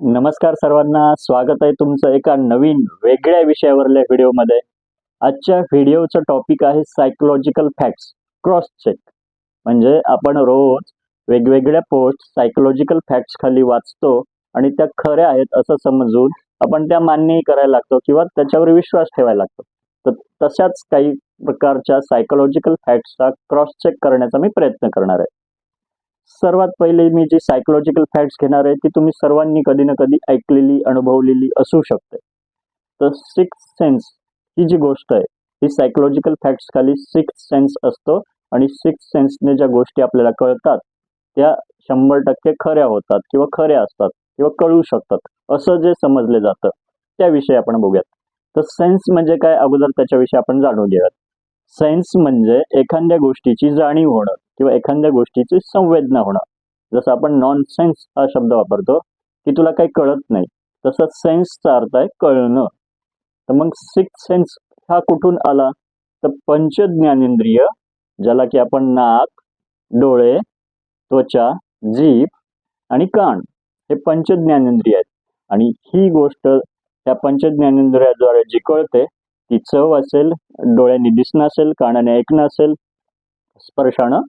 नमस्कार सर्वांना. स्वागत आहे तुमचं एका नवीन वेगळ्या विषयावरल्या व्हिडिओमध्ये. आजच्या व्हिडिओचं टॉपिक आहे सायकोलॉजिकल फॅक्ट्स क्रॉस चेक म्हणजे आपण रोज वेगवेगळ्या पोस्ट सायकोलॉजिकल फॅक्ट्स खाली वाचतो आणि त्या खऱ्या आहेत असं समजून आपण त्या मान्यही करायला लागतो किंवा त्याच्यावर विश्वास ठेवायला लागतो. तर तशाच काही प्रकारच्या सायकोलॉजिकल फॅक्ट्सचा क्रॉस चेक करण्याचा मी प्रयत्न करणार आहे. सर्वात पहिले मी जी सायकोलॉजिकल फॅक्ट्स घेणार आहे ती तुम्ही सर्वांनी कधी ना कधी ऐकलेली अनुभवलेली असू शकते. तर सिक्स सेन्स ही जी गोष्ट आहे ही सायकोलॉजिकल फॅक्ट्स खाली सिक्स सेन्स असतो आणि सिक्स सेन्सने ज्या गोष्टी आपल्याला कळतात त्या शंभर टक्के खऱ्या होतात किंवा खऱ्या असतात किंवा कळू शकतात असं जे समजले जातं त्याविषयी आपण बघूयात. तर सेन्स म्हणजे काय? अगोदर त्याच्याविषयी आपण जाणून घेऊयात. सेन्स म्हणजे एखाद्या गोष्टीची जाणीव होणं. किंवा एखाद्या गोष्टीची संवेदना होणं. जसं आपण नॉन सेन्स हा शब्द वापरतो की तुला काही कळत नाही. तसं सेन्सचा अर्थ आहे कळणं. तर मग सिक्स सेन्स हा कुठून आला? तर पंच ज्ञानेंद्रिय ज्याला की आपण नाक डोळे त्वचा जीभ आणि कान हे पंच ज्ञानेंद्रिय आहेत. आणि ही गोष्ट त्या पंचज्ञानेंद्रियाद्वारे जी कळते ती चव असेल डोळ्यांनी दिसणं असेल कानाने ऐकणं असेल स्पर्शानं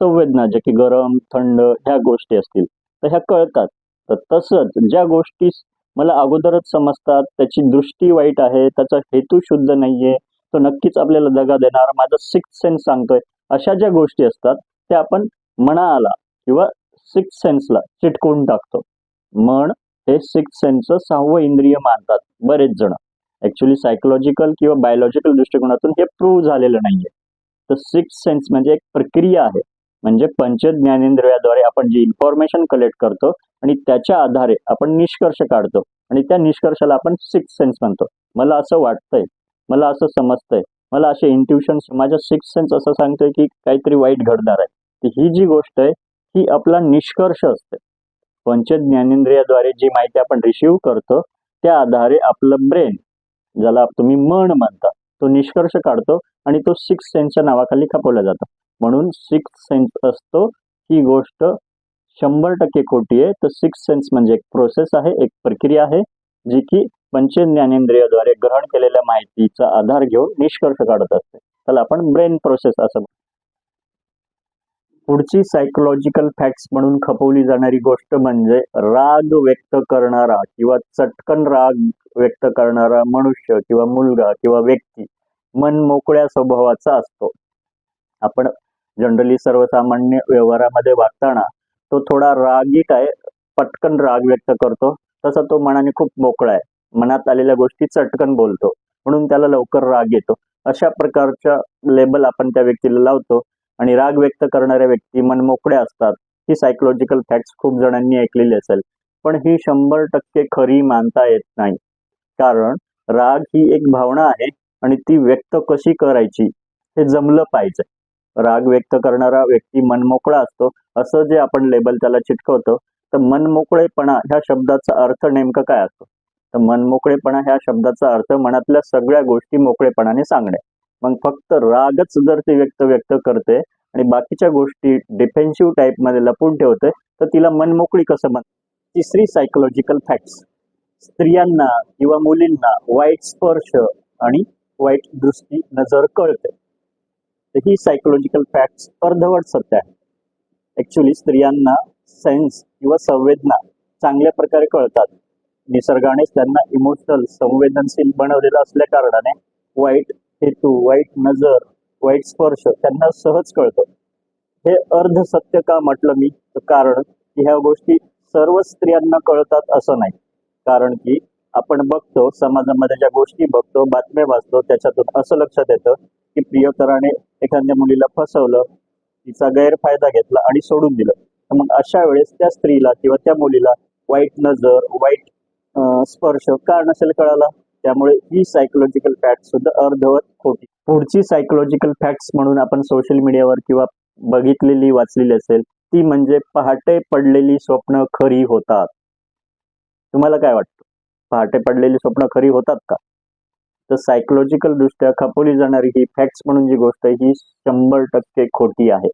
संवेदना जे की गरम थंड ह्या गोष्टी असतील तर ह्या कळतात. तर तसंच ज्या गोष्टी मला अगोदरच समजतात त्याची दृष्टी वाईट आहे त्याचा हेतू शुद्ध नाहीये तो नक्कीच आपल्याला दगा देणार माझा सिक्स सेन्स सांगतोय अशा ज्या गोष्टी असतात त्या आपण मनाला किंवा सिक्स सेन्सला चिटकवून टाकतो. मन हे सिक्स सेन्सचं सहावं इंद्रिय मानतात बरेच जण. ऍक्च्युली सायकोलॉजिकल किंवा बायोलॉजिकल दृष्टिकोनातून हे प्रूव्ह झालेलं नाहीये. तर सिक्स सेन्स म्हणजे एक प्रक्रिया आहे. म्हणजे पंच ज्ञानेंद्रियाद्वारे आपण जी इन्फॉर्मेशन कलेक्ट करतो आणि त्याच्या आधारे आपण निष्कर्ष काढतो आणि त्या निष्कर्षाला आपण सिक्स सेन्स म्हणतो. मला असं वाटतंय मला असं समजतंय मला असे इंट्युशन माझ्या सिक्स सेन्स असं सांगतोय की काहीतरी वाईट घडणार आहे. तर ही जी गोष्ट आहे ही आपला निष्कर्ष असते. पंच ज्ञानेंद्रियाद्वारे जी माहिती आपण रिसिव्ह करतो त्या आधारे आपलं ब्रेन ज्याला तुम्ही मन म्हणता तो निष्कर्ष काढतो आणि तो सिक्स सेन्सच्या नावाखाली खपवला जातो. म्हणून सिक्स सेन्स असतो. ही गोष्ट शंभर टक्के खोटी आहे. तर सिक्स सेन्स म्हणजे एक प्रोसेस आहे एक प्रक्रिया आहे जी की पंच ज्ञानेंद्रियाद्वारे ग्रहण केलेल्या माहितीचा आधार घेऊन निष्कर्ष काढत असते. त्याला आपण ब्रेन प्रोसेस असं पुढची सायकोलॉजिकल फॅक्ट्स म्हणून खपवली जाणारी गोष्ट म्हणजे राग व्यक्त करणारा किंवा चटकन राग व्यक्त करणारा मनुष्य किंवा मुलगा किंवा व्यक्ती मन मोकळ्या स्वभावाचा असतो. आपण जनरली सर्वसामान्य व्यवहारामध्ये वागताना तो थोडा रागीट आहे पटकन राग व्यक्त करतो. तसा तो मनाने खूप मोकळा आहे. मनात आलेल्या गोष्टी चटकन बोलतो. म्हणून त्याला लवकर राग येतो. अशा प्रकारच्या लेबल आपण त्या व्यक्तीला लावतो आणि राग व्यक्त करणाऱ्या व्यक्ती मन मोकळ्या असतात. ही सायकोलॉजिकल फॅक्ट्स खूप जणांनी ऐकलेली असेल. पण ही शंभर टक्के खरी मानता येत नाही. कारण राग ही एक भावना आहे आणि ती व्यक्त कशी करायची हे जमलं पाहिजे. राग व्यक्त करणारा व्यक्ती मनमोकळा असतो. असं जे आपण लेबल त्याला चिटकवतो तर मनमोकळेपणा ह्या शब्दाचा अर्थ नेमकं काय असतो? तर मनमोकळेपणा ह्या शब्दाचा अर्थ मनातल्या सगळ्या गोष्टी मोकळेपणाने सांगणे. मग फक्त रागच जर ती व्यक्त व्यक्त करते आणि बाकीच्या गोष्टी डिफेन्सिव्ह टाईपमध्ये लपून ठेवते तर तिला मनमोकळी कसं म्हण तिसरी सायकोलॉजिकल फॅक्ट्स स्त्रियांना किंवा मुलींना वाईट स्पर्श आणि वाईट दृष्टी नजर कळते. ही सायकोलॉजिकल फॅक्ट्स अर्धवट सत्य आहे. ॲक्च्युली स्त्रियांना सेन्स किंवा संवेदना चांगल्या प्रकारे कळतात. निसर्गानेच त्यांना इमोशनल संवेदनशील बनवलेलं असल्या कारणाने वाईट हेतू वाईट नजर वाईट स्पर्श त्यांना सहज कळतं. हे अर्ध सत्य का म्हटलं मी? कारण की ह्या गोष्टी सर्व स्त्रियांना कळतात असं नाही. कारण की आपण बघतो समाजामध्ये ज्या गोष्टी बघतो बातम्या वाचतो त्याच्यातून असं लक्षात येतं की प्रियकराने एखाद्या मुलीला फसवलं तिचा गैरफायदा घेतला आणि सोडून दिलं. तर मग अशा वेळेस त्या स्त्रीला किंवा त्या मुलीला वाईट नजर वाईट स्पर्श का नसेल कळाला? त्यामुळे ही सायकोलॉजिकल फॅक्ट सुद्धा अर्धवत खोटी. पुढची सायकोलॉजिकल फॅक्ट्स म्हणून आपण सोशल मीडियावर किंवा बघितलेली वाचलेली असेल ती म्हणजे पहाटे पडलेली स्वप्न खरी होतात. तुम्हाला काय वाटतं? पहाटे पडलेली स्वप्न खरी होतात का? तर सायकोलॉजिकल दृष्ट्या खपवली जाणारी ही फॅक्ट्स म्हणून जी गोष्ट आहे ही शंभर टक्के खोटी आहे.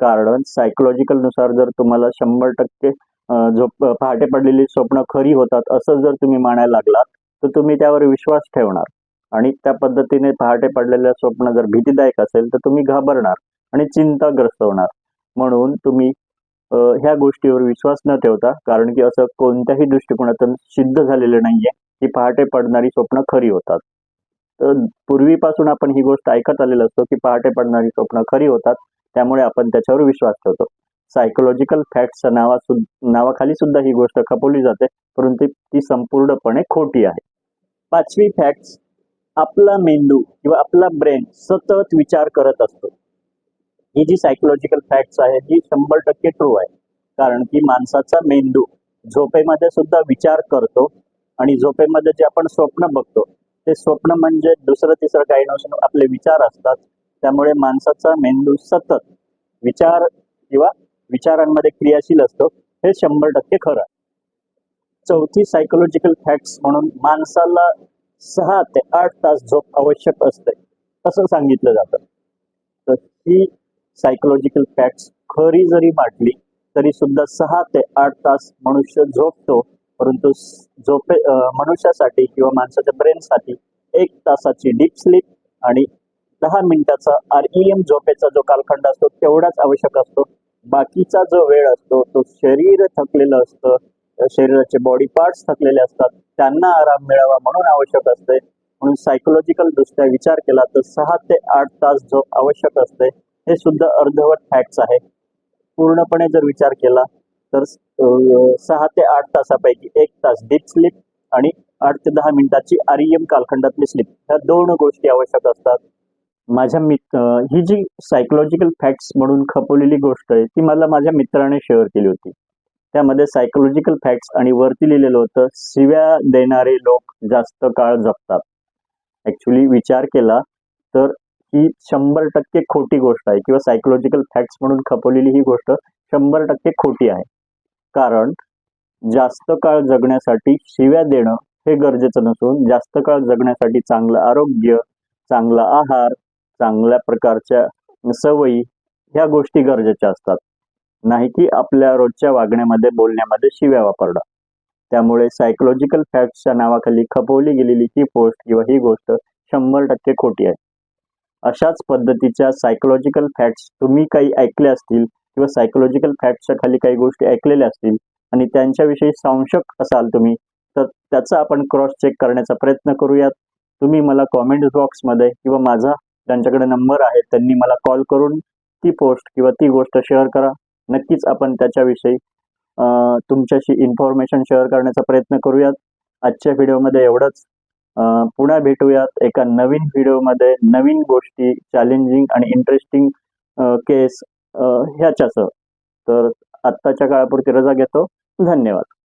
कारण सायकोलॉजिकलनुसार जर तुम्हाला शंभर टक्के झोप पहाटे पडलेली स्वप्न खरी होतात असं जर तुम्ही मानायला लागलात तर तुम्ही त्यावर विश्वास ठेवणार. आणि त्या पद्धतीने पहाटे पडलेलं स्वप्न जर भीतीदायक असेल तर तुम्ही घाबरणार आणि चिंताग्रस्त होणार. म्हणून तुम्ही ह्या गोष्टीवर विश्वास न ठेवता कारण की असं कोणत्याही दृष्टिकोनातून सिद्ध झालेलं नाहीये. ही पहाटे पडणारी स्वप्न खरी होतात. तर पूर्वीपासून आपण ही गोष्ट ऐकत आलेलो असतो की पहाटे पडणारी स्वप्न खरी होतात त्यामुळे आपण त्याच्यावर विश्वास ठेवतो. सायकोलॉजिकल फॅक्टच्या नावा नावाखाली सुद्धा ही गोष्ट खपवली जाते परंतु ती संपूर्णपणे खोटी आहे. पाचवी फॅक्ट आपला मेंदू किंवा आपला ब्रेन सतत विचार करत असतो. ही जी सायकोलॉजिकल फॅक्ट्स आहे ही शंभर टक्के ट्रू आहे. कारण की माणसाचा मेंदू झोपेमध्ये सुद्धा विचार करतो आणि झोपेमध्ये जे आपण स्वप्न बघतो ते स्वप्न म्हणजे दुसरं तिसरं काही नसून आपले विचार असतात. त्यामुळे माणसाचा मेंदू सतत विचार किंवा विचारांमध्ये क्रियाशील असतो हे शंभर टक्के खरं आहे. चौथी सायकोलॉजिकल फॅक्ट्स म्हणून माणसाला सहा ते आठ तास झोप आवश्यक असते असं सांगितलं जातं. तर ही सायकोलॉजिकल फॅक्ट्स खरी जरी वाटली तरी सुद्धा सहा ते आठ तास मनुष्य झोपतो परंतु झोपे मनुष्यासाठी किंवा माणसाच्या ब्रेनसाठी एक तासाची डीप स्लीप आणि दहा मिनिटाचा आर ई एम झोपेचा जो कालखंड असतो तेवढाच आवश्यक असतो. बाकीचा जो वेळ असतो तो शरीर थकलेलं असतं शरीराचे बॉडी पार्ट्स थकलेले असतात त्यांना आराम मिळावा म्हणून आवश्यक असते. म्हणून सायकोलॉजिकल दृष्ट्या विचार केला तर सहा ते आठ तास झोप आवश्यक असते हे सुद्धा अर्धवट फॅक्ट्स आहे. पूर्णपणे जर विचार केला तर सहा ते आठ तासापैकी एक तास डीप स्लीप आणि आठ ते दहा मिनिटाची आरियम कालखंडातली स्लीप ह्या दोन गोष्टी आवश्यक असतात. माझ्या मित्र ही जी सायकोलॉजिकल फॅक्ट्स म्हणून खपवलेली गोष्ट आहे ती मला माझ्या मित्राने शेअर केली होती. त्यामध्ये सायकोलॉजिकल फॅक्ट्स आणि वरती लिहिलेलं होतं शिव्या देणारे लोक जास्त काळ जगतात. ऍक्च्युली विचार केला तर ही शंभर टक्के खोटी गोष्ट आहे किंवा सायकोलॉजिकल फॅक्ट्स म्हणून खपवलेली ही गोष्ट शंभर टक्के खोटी आहे. कारण जास्त काळ जगण्यासाठी शिव्या देणं हे गरजेचं नसून जास्त काळ जगण्यासाठी चांगलं आरोग्य चांगला आहार चांगल्या प्रकारच्या सवयी ह्या गोष्टी गरजेच्या असतात. नाही की आपल्या रोजच्या वागण्यामध्ये बोलण्यामध्ये शिव्या वापरणं. त्यामुळे सायकोलॉजिकल फॅक्ट्सच्या नावाखाली खपवली गेलेली ही पोस्ट किंवा ही गोष्ट शंभर टक्के खोटी आहे. अशाच पद्धतीच्या सायकोलॉजिकल फॅक्ट्स तुम्ही काही ऐकल्या असतील किंवा सायकोलॉजिकल फॅक्टच्या खाली काही गोष्टी ऐकलेल्या असतील आणि त्यांच्याविषयी संशक असाल तुम्ही तर त्याचा आपण क्रॉस चेक करण्याचा प्रयत्न करूयात. तुम्ही मला कॉमेंट बॉक्समध्ये किंवा माझा ज्यांच्याकडे नंबर आहे त्यांनी मला कॉल करून ती पोस्ट किंवा ती गोष्ट शेअर करा. नक्कीच आपण त्याच्याविषयी तुमच्याशी इन्फॉर्मेशन शेअर करण्याचा प्रयत्न करूयात. आजच्या व्हिडिओमध्ये एवढंच. पुन्हा भेटूयात एका नवीन व्हिडिओमध्ये नवीन गोष्टी चॅलेंजिंग आणि इंटरेस्टिंग केस ह्याच्यासह. तर आत्ताच्या काळापुरती रजा घेतो. धन्यवाद.